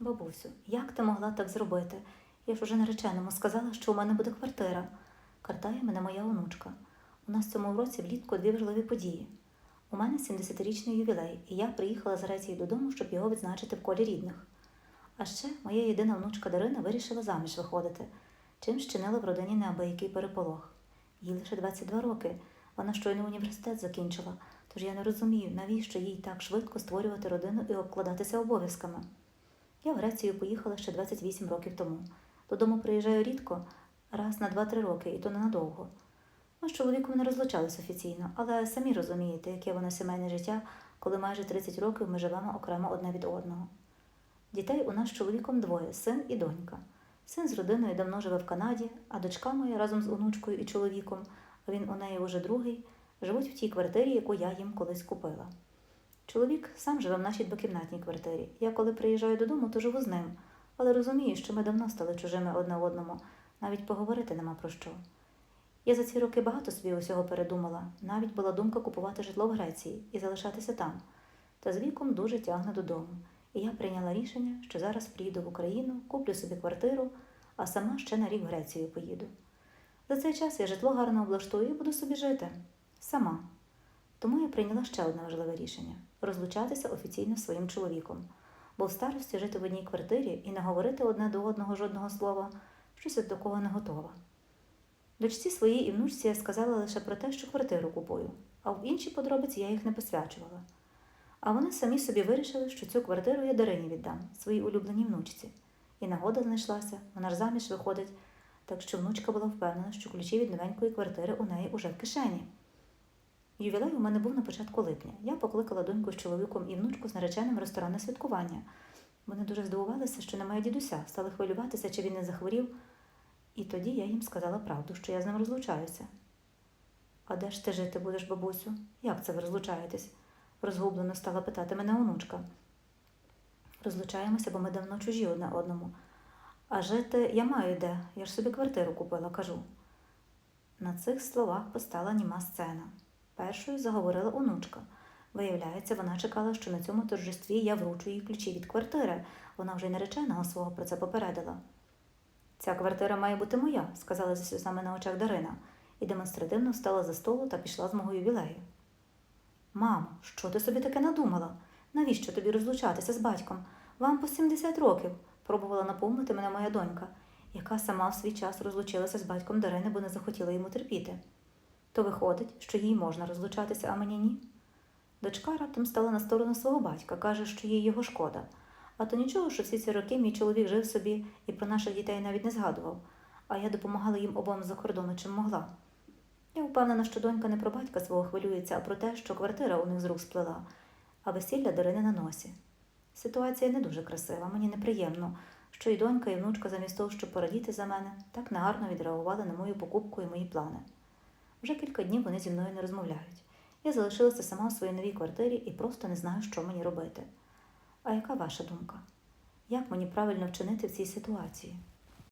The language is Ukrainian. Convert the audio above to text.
Бабусю, як ти могла так зробити? Я ж уже нареченому сказала, що у мене буде квартира. Картає мене моя онучка. У нас цьому році влітку дві важливі події. У мене 70-річний ювілей, і я приїхала з Греції додому, щоб його відзначити в колі рідних. А ще моя єдина внучка Дарина вирішила заміж виходити, чим щинила в родині неабиякий переполох. Їй лише 22 роки. Вона щойно університет закінчила, тож я не розумію, навіщо їй так швидко створювати родину і обкладатися обов'язками. Я в Грецію поїхала ще 28 років тому. Додому приїжджаю рідко, раз на 2-3 роки, і то ненадовго. Ми з чоловіком не розлучались офіційно, але самі розумієте, яке воно сімейне життя, коли майже 30 років ми живемо окремо одне від одного. Дітей у нас з чоловіком двоє син і донька. Син з родиною давно живе в Канаді, а дочка моя разом з онучкою і чоловіком, а він у неї уже другий, живуть в тій квартирі, яку я їм колись купила. Чоловік сам живе в нашій двокімнатній квартирі. Я коли приїжджаю додому, то живу з ним, але розумію, що ми давно стали чужими одне одному, навіть поговорити нема про що. Я за ці роки багато собі усього передумала, навіть була думка купувати житло в Греції і залишатися там. Та з віком дуже тягне додому, і я прийняла рішення, що зараз приїду в Україну, куплю собі квартиру, а сама ще на рік в Грецію поїду. За цей час я житло гарно облаштую і буду собі жити сама. Тому я прийняла ще одне важливе рішення розлучатися офіційно зі своїм чоловіком, бо в старості жити в одній квартирі і не говорити одне до одного жодного слова, щось до такого не готова. Дочці своїй і внучці я сказала лише про те, що квартиру купую, а в інші подробиці я їх не посвячувала. А вони самі собі вирішили, що цю квартиру я Дарині віддам, своїй улюбленій внучці. І нагода знайшлася, вона ж заміж виходить, так що внучка була впевнена, що ключі від новенької квартири у неї уже в кишені. Ювілей у мене був на початку липня. Я покликала доньку з чоловіком і внучку з нареченим в ресторан на святкування. Вони дуже здивувалися, що немає дідуся, стали хвилюватися, чи він не захворів. І тоді я їм сказала правду, що я з ним розлучаюся. А де ж ти жити будеш, бабусю? Як це ви розлучаєтесь? розгублено стала питати мене онучка. Розлучаємося, бо ми давно чужі одне одному. А жити я маю де, я ж собі квартиру купила, кажу. На цих словах постала німа сцена. Першою заговорила онучка. Виявляється, вона чекала, що на цьому торжестві я вручу їй ключі від квартири. Вона вже й нареченого свого про це попередила. Ця квартира має бути моя, сказала зі сльозами на очах Дарина, і демонстративно встала за столу та пішла з мого ювілею. Мамо, що ти собі таке надумала? Навіщо тобі розлучатися з батьком? Вам по 70 років, пробувала напомнити мене моя донька, яка сама в свій час розлучилася з батьком Дарини, бо не захотіла йому терпіти. То виходить, що їй можна розлучатися, а мені ні. Дочка раптом стала на сторону свого батька, каже, що їй його шкода. А то нічого, що всі ці роки мій чоловік жив собі і про наших дітей навіть не згадував, а я допомагала їм обом за кордону, чим могла. Я впевнена, що донька не про батька свого хвилюється, а про те, що квартира у них з рук сплила, а весілля Дарини на носі. Ситуація не дуже красива, мені неприємно, що і донька, і внучка, замість того, щоб порадіти за мене, так негарно відреагували на мою покупку і мої плани. Вже кілька днів вони зі мною не розмовляють. Я залишилася сама у своїй новій квартирі і просто не знаю, що мені робити. А яка ваша думка? Як мені правильно вчинити в цій ситуації?